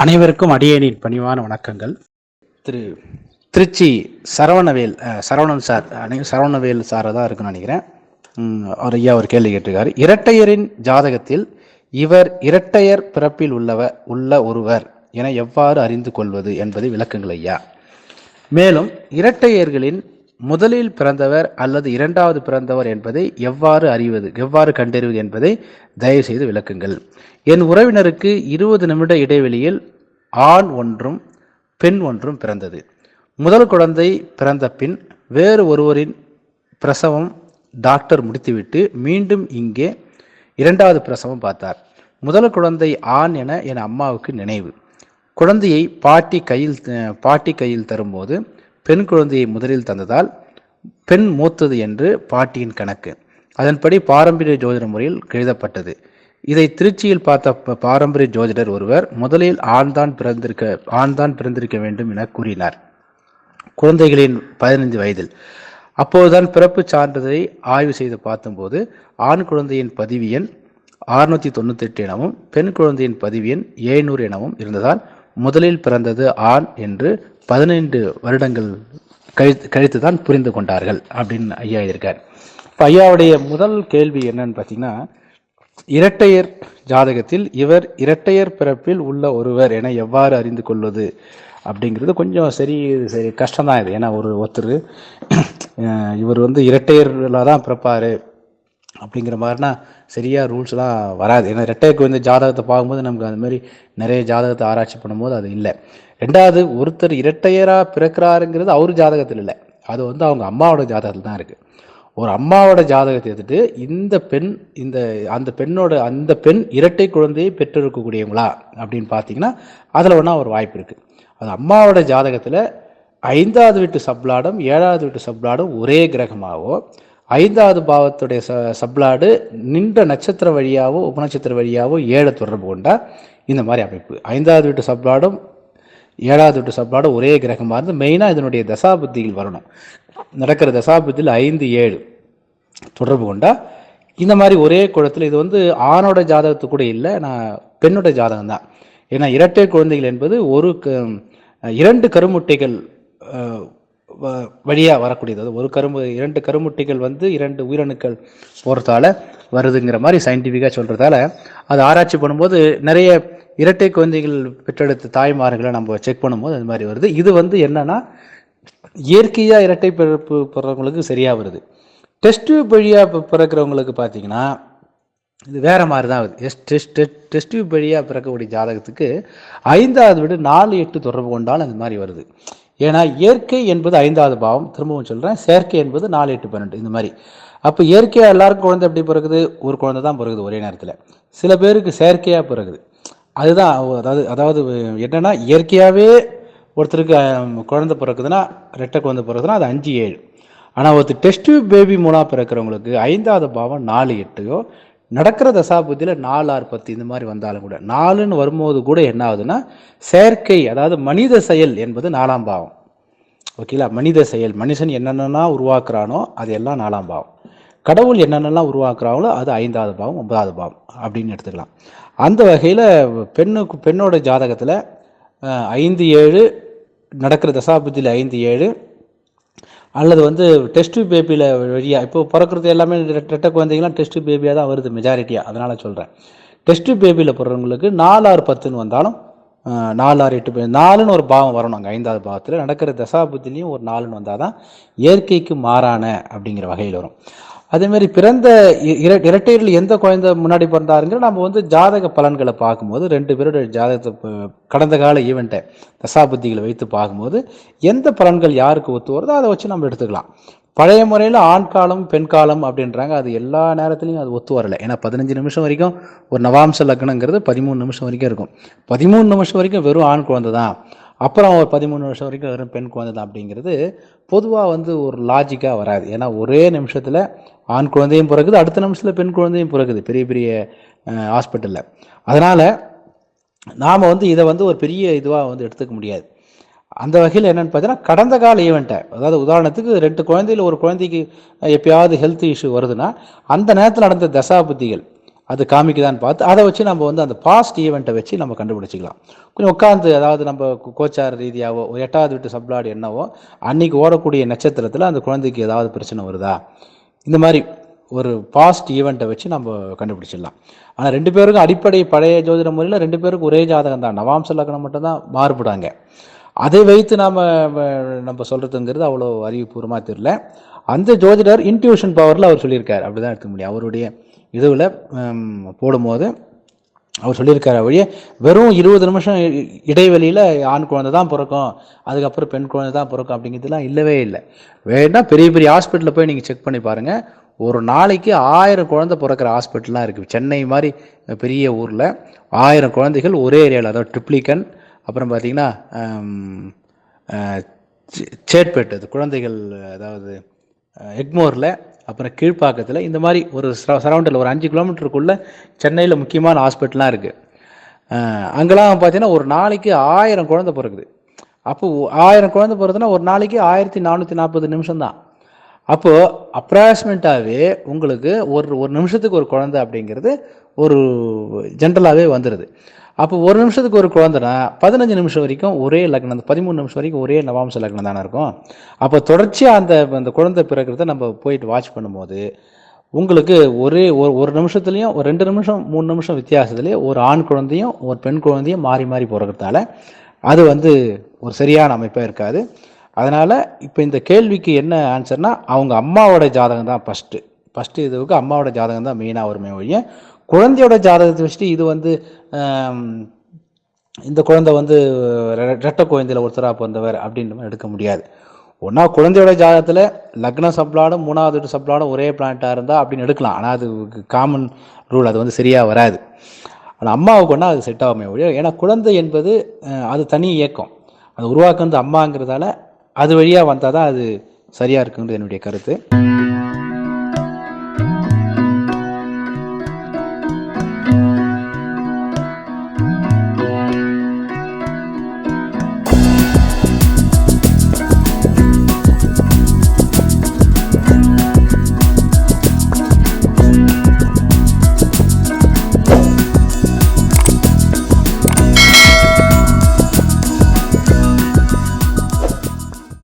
அனைவருக்கும் அடியேனின் பணிவான வணக்கங்கள். திரு திருச்சி சரவணவேல் சரவணன் சார் அனை- சரவணவேல் சாரை தான் இருக்குன்னு நினைக்கிறேன். அவர் ஐயா ஒரு கேள்வி கேட்டிருக்காரு. இரட்டையரின் ஜாதகத்தில் இவர் இரட்டையர் பிறப்பில் உள்ளவ உள்ள ஒருவர் என எவ்வாறு அறிந்து கொள்வது என்பது விளக்குங்கள் ஐயா. மேலும் இரட்டையர்களின் முதலில் பிறந்தவர் அல்லது இரண்டாவது பிறந்தவர் என்பதை எவ்வாறு அறிவது எவ்வாறு கண்டறிவது என்பதை தயவுசெய்து விளக்குங்கள். என் உறவினருக்கு இருபது நிமிட இடைவெளியில் ஆண் ஒன்றும் பெண் ஒன்றும் பிறந்தது. முதல் குழந்தை பிறந்த பின் வேறு ஒருவரின் பிரசவம் டாக்டர் முடித்துவிட்டு மீண்டும் இங்கே இரண்டாவது பிரசவம் பார்த்தார். முதல் குழந்தை ஆண் என என் அம்மாவுக்கு நினைவு. குழந்தையை பாட்டி கையில் பாட்டி கையில் தரும்போது பெண் குழந்தையை முதலில் தந்ததால் பெண் மூத்தது என்று பாட்டியின் கணக்கு. அதன்படி பாரம்பரிய ஜோதிட முறையில் எழுதப்பட்டது. இதை திருச்சியில் பார்த்த ப- பாரம்பரிய ஜோதிடர் ஒருவர் முதலில் ஆண் தான் பிறந்திருக்க ஆண் தான் பிறந்திருக்க வேண்டும் என கூறினார். குழந்தைகளின் பதினைந்து வயதில். அப்போதுதான் பிறப்பு சான்றிதழை ஆய்வு செய்து பார்த்தபோது ஆண் குழந்தையின் பதிவு எண் அறுநூத்தி தொண்ணூத்தி எட்டு எனவும் பெண் குழந்தையின் பதிவு எண் ஏழ்நூறு எனவும் இருந்ததால் முதலில் பிறந்தது ஆண் என்று பதினைந்து வருடங்கள் கழித்து கழித்து தான் புரிந்து கொண்டார்கள் அப்படின்னு ஐயா இருக்கார் இப்போ ஐயாவுடைய முதல் கேள்வி என்னன்னு பார்த்தீங்கன்னா இரட்டையர் ஜாதகத்தில் இவர் இரட்டையர் பிறப்பில் உள்ள ஒருவர் என எவ்வாறு அறிந்து கொள்வது அப்படிங்கிறது கொஞ்சம் சரி சரி கஷ்டம்தான் இது. ஏன்னா ஒரு ஒருத்தர் இவர் வந்து இரட்டையர்களாக தான் பிறப்பாரு அப்படிங்கிற மாதிரினா சரியாக ரூல்ஸ்லாம் வராது. ஏன்னா இரட்டையருக்கு வந்து ஜாதகத்தை பார்க்கும்போது நமக்கு அது மாதிரி நிறைய ஜாதகத்தை ஆராய்ச்சி பண்ணும்போது அது இல்லை. ரெண்டாவது ஒருத்தர் இரட்டையராக பிறக்கிறாருங்கிறது அவர் ஜாதகத்தில் இல்லை. அது வந்து அவங்க அம்மாவோட ஜாதகத்தில் தான் இருக்குது ஒரு அம்மாவோட ஜாதகத்தை எடுத்துட்டு இந்த பெண் இந்த அந்த பெண்ணோட அந்த பெண் இரட்டை குழந்தையை பெற்றிருக்கக்கூடியவங்களா அப்படின்னு பார்த்தீங்கன்னா அதில் ஒன்றா ஒரு வாய்ப்பு இருக்குது அது அம்மாவோட ஜாதகத்தில் ஐந்தாவது வீட்டு சப்லாடும் ஏழாவது வீட்டு சப்லாடும் ஒரே கிரகமாகவோ ஐந்தாவது பாவத்துடைய ச சப்லாடு நின்ற நட்சத்திர வழியாகவோ உபநட்சத்திர வழியாகவோ ஏழை தொடர்பு கொண்டா இந்த மாதிரி அமைப்பு. ஐந்தாவது வீட்டு சப்லாடும் ஏழாவது வீட்டு சப்லாடும் ஒரே கிரகமாக இருந்து மெயினாக இதனுடைய தசாபுத்தியில் வரணும். நடக்கிற தசாபுத்தியில் ஐந்து ஏழு. தொடர்பு கொண்டா இந்த மாதிரி ஒரே குளத்தில் இது வந்து ஆணோட ஜாதகத்து கூட இல்லை நான் பெண்ணோட ஜாதகம் தான் ஏன்னா இரட்டை குழந்தைகள் என்பது ஒரு க- இரண்டு கருமுட்டைகள் வழியாக வ- வரக்கூடியது. ஒரு கரும்பு இரண்டு கருமுட்டைகள் வந்து இரண்டு உயிரணுக்கள் போகிறதால வருதுங்கிற மாதிரி சயின்டிஃபிக்காக சொல்கிறதால அது ஆராய்ச்சி பண்ணும்போது நிறைய இரட்டை குழந்தைகள் பெற்றெடுத்த தாய்மார்களை நம்ம செக் பண்ணும்போது அது மாதிரி வருது. இது வந்து என்னன்னா இயற்கையாக இரட்டை பிறப்பு போடுறவங்களுக்கு சரியாக வருது. டெஸ்ட் டியூப் வழியாக இப்போ பிறக்கிறவங்களுக்கு பார்த்தீங்கன்னா இது வேற மாதிரி தான் வருது எஸ் டெஸ்ட் டெஸ்ட் டியூப் வழியாக பிறக்கக்கூடிய ஜாதகத்துக்கு ஐந்தாவது விட நாலு எட்டு தொடர்பு கொண்டாலும் அந்த மாதிரி வருது. ஏன்னா இயற்கை என்பது ஐந்தாவது பாவம். திரும்பவும் சொல்கிறேன் செயற்கை என்பது நாலு எட்டு பன்னெண்டு இந்த மாதிரி. அப்போ இயற்கையாக எல்லாருக்கும் குழந்தை எப்படி பிறகுது ஒரு குழந்தை தான் பிறகுது ஒரே நேரத்தில். சில பேருக்கு செயற்கையாக பிறகுது அதுதான் அதாவது அதாவது என்னென்னா இயற்கையாகவே ஒருத்தருக்கு குழந்தை பிறக்குதுன்னா ரெட்டை குழந்தை பிறகுதுன்னா அது அஞ்சு ஏழு. ஆனால் ஒருத்தர் டெஸ்ட் பேபி மூலமாக பிறக்கிறவங்களுக்கு ஐந்தாவது பாவம் நாலு எட்டையோ நடக்கிற தசாபுத்தியில் நாலு ஆறு பத்து இந்த மாதிரி வந்தாலும் கூட நாலுன்னு வரும்போது கூட என்ன ஆகுதுன்னா செயற்கை அதாவது மனித செயல் என்பது நாலாம் பாவம். ஓகேங்களா மனித செயல் மனுஷன் என்னென்னலாம் உருவாக்குறானோ அது எல்லாம் நாலாம் பாவம். கடவுள் என்னென்னலாம் உருவாக்குறாங்களோ அது ஐந்தாவது பாவம் ஒன்பதாவது பாவம் அப்படின்னு எடுத்துக்கலாம். அந்த வகையில் பெண்ணுக்கு பெண்ணோட ஜாதகத்தில் ஐந்து ஏழு நடக்கிற தசாபுத்தியில் ஐந்து ஏழு அல்லது வந்து டெஸ்ட் பேபியில் வழியாக இப்போ பிறக்கிறது எல்லாமே ரெட்ட ரெட்டை குழந்தைங்களாம் டெஸ்ட் பேபியாக தான் வருது மெஜாரிட்டியாக அதனால் சொல்கிறேன் டெஸ்ட் பேபியில் பிறந்தவங்களுக்கு நாலு ஆறு பத்துன்னு வந்தாலும் நாலு ஆறு எட்டு நாலுன்னு ஒரு பாவம் வரணும் அங்கே ஐந்தாவது பாவத்தில். நடக்கிற தசாபுத்திலையும் ஒரு நாலுன்னு வந்தால் தான் இயற்கைக்கு மாறான அப்படிங்கிற வகையில் வரும். அதே மாதிரி பிறந்த இர- இரட்டையரில் எந்த குழந்தை முன்னாடி பிறந்தாருங்கிற நம்ம வந்து ஜாதக பலன்களை பார்க்கும்போது ரெண்டு பேருடைய ஜாதகத்தை கடந்த கால ஈவெண்ட்டை தசாபுத்திகளை வைத்து பார்க்கும்போது எந்த பலன்கள் யாருக்கு ஒத்து வருதோ அதை வச்சு நம்ம எடுத்துக்கலாம். பழைய முறையில் ஆண் காலம் பெண் காலம் அப்படின்றாங்க. அது எல்லா நேரத்துலையும் அது ஒத்து வரலை. ஏன்னா பதினஞ்சு நிமிஷம் வரைக்கும் ஒரு நவாம்ச லக்னங்கிறது பதிமூணு நிமிஷம் வரைக்கும் இருக்கும். பதிமூணு நிமிஷம் வரைக்கும் வெறும் ஆண் குழந்தை தான் அப்புறம் ஒரு பதிமூணு வருஷம் வரைக்கும் வெறும் பெண் குழந்தை தான் அப்படிங்கிறது பொதுவாக வந்து ஒரு லாஜிக்காக வராது. ஏன்னா ஒரே நிமிஷத்தில் ஆண் குழந்தையும் பிறகுது அடுத்த நிமிஷத்தில் பெண் குழந்தையும் பிறகுது பெரிய பெரிய ஹாஸ்பிட்டலில் அதனால் நாம் வந்து இதை வந்து ஒரு பெரிய இதுவாக வந்து எடுத்துக்க முடியாது. அந்த வகையில் என்னென்னு பார்த்தீங்கன்னா கடந்த கால ஈவெண்ட்டை அதாவது உதாரணத்துக்கு ரெண்டு குழந்தையில் ஒரு குழந்தைக்கு எப்பயாவது ஹெல்த் இஷ்யூ வருதுன்னா அந்த நேரத்தில் நடந்த தசாபுத்திகள் அது காமிக்குதான்னு பார்த்து அதை வச்சு நம்ம வந்து அந்த பாஸ்ட் ஈவெண்ட்டை வச்சு நம்ம கண்டுபிடிச்சிக்கலாம். கொஞ்சம் உட்காந்து அதாவது நம்ம கோச்சார் கோச்சார ரீதியாவோ ஒரு எட்டாவது வீட்டு சப்ளாடு என்னவோ அன்னைக்கு ஓடக்கூடிய நட்சத்திரத்தில் அந்த குழந்தைக்கு ஏதாவது பிரச்சனை வருதா? இந்த மாதிரி ஒரு பாஸ்ட் ஈவெண்ட்டை வச்சு நம்ம கண்டுபிடிச்சிடலாம். ஆனால் ரெண்டு பேருக்கும் அடிப்படை பழைய ஜோதிட முறையில் ரெண்டு பேருக்கும் ஒரே ஜாதகம் தான். நவாம்ச லக்னம் மட்டும்தான் மாறுபடாங்க. அதை வைத்து நாம் நம்ம சொல்கிறதுங்கிறது அவ்வளோ அறிவுபூர்வமாக தெரியல. அந்த ஜோதிடர் இன்ட்யூஷன் பவரில் அவர் சொல்லியிருக்கார். அப்படி தான் எடுத்துக்க முடியும். அவருடைய இதுவில் போடும்போது அவர் சொல்லியிருக்காரு வழியே வெறும் இருபது நிமிஷம் இ- இடைவெளியில் ஆண் குழந்தை தான் பிறக்கும் அதுக்கப்புறம் பெண் குழந்தை தான் பிறக்கும் அப்படிங்கிறதுலாம் இல்லவே இல்லை. வேணா பெரிய பெரிய ஹாஸ்பிட்டலில் போய் நீங்கள் செக் பண்ணி பாருங்கள் ஒரு நாளைக்கு ஆயிரம் குழந்தை பிறக்கிற ஹாஸ்பிட்டல்லாம் இருக்குது சென்னை மாதிரி பெரிய ஊரில் ஆயிரம் குழந்தைகள் ஒரே ஏரியாவில் அதாவது ட்ரிப்ளிகன் அப்புறம் பார்த்திங்கன்னா சே- சேட்பேட் அது குழந்தைகள் அதாவது எக்மோரில் அப்புறம் கீழ்ப்பாக்கத்தில் இந்த மாதிரி ஒரு சரௌண்டில் ஒரு அஞ்சு கிலோமீட்டருக்குள்ளே சென்னையில் முக்கியமான ஹாஸ்பிட்டல்லாம் இருக்குது அங்கெல்லாம் பார்த்தீங்கன்னா ஒரு நாளைக்கு ஆயிரம் குழந்தை பிறகுது அப்போ ஆயிரம் குழந்தை பிறகுதுன்னா ஒரு நாளைக்கு ஆயிரத்தி நானூற்றி நாற்பது நிமிஷம் தான் அப்போது அப்ராக்சிமேட்டாகவே உங்களுக்கு ஒரு ஒரு நிமிஷத்துக்கு ஒரு குழந்தை அப்படிங்கிறது ஒரு ஜென்ரலாகவே வந்துடுது அப்போ ஒரு நிமிஷத்துக்கு ஒரு குழந்தைனா பதினஞ்சு நிமிஷம் வரைக்கும் ஒரே லக்னம் அந்த பதிமூணு நிமிஷம் வரைக்கும் ஒரே நவாம்ச லக்னம் தானே இருக்கும். அப்போ தொடர்ச்சியாக அந்த அந்த குழந்தை பிறக்கிறத நம்ம போயிட்டு வாட்ச் பண்ணும்போது உங்களுக்கு ஒரே ஒரு ஒரு நிமிஷத்துலேயும் ஒரு ரெண்டு நிமிஷம் மூணு நிமிஷம் வித்தியாசத்துலேயே ஒரு ஆண் குழந்தையும் ஒரு பெண் குழந்தையும் மாறி மாறி பிறக்கிறதால அது வந்து ஒரு சரியான அமைப்பாக இருக்காது. அதனால் இப்போ இந்த கேள்விக்கு என்ன ஆன்சர்னால் அவங்க அம்மாவோட ஜாதகம் தான் ஃபஸ்ட்டு ஃபஸ்ட்டு இதுவுக்கு அம்மாவோட ஜாதகம் தான் மெயினாக வருமே ஒழிய குழந்தையோட ஜாதகத்தை வச்சுட்டு இது வந்து இந்த குழந்தை வந்து ரெட்ட குழந்தையில் குழந்தையில ஒருத்தராக பிறந்தவர் அப்படின்ற மாதிரி எடுக்க முடியாது. ஒன்றா குழந்தையோட ஜாதகத்தில் லக்ன சப்ளாடும் மூணாவது வீட்டு சப்ளாடும் ஒரே பிளானட்டாக இருந்தால் அப்படின்னு எடுக்கலாம். ஆனால் அது காமன் ரூல் அது வந்து சரியாக வராது. ஆனால் அம்மாவுக்கு ஒன்றா அது செட் ஆகுமே ஒழிய ஏன்னா குழந்தை என்பது அது தனி இயக்கம். அது உருவாக்குறது அம்மாங்கிறதால அது வழியாக வந்தால் தான் அது சரியாக இருக்குங்கிறது என்னுடைய கருத்து.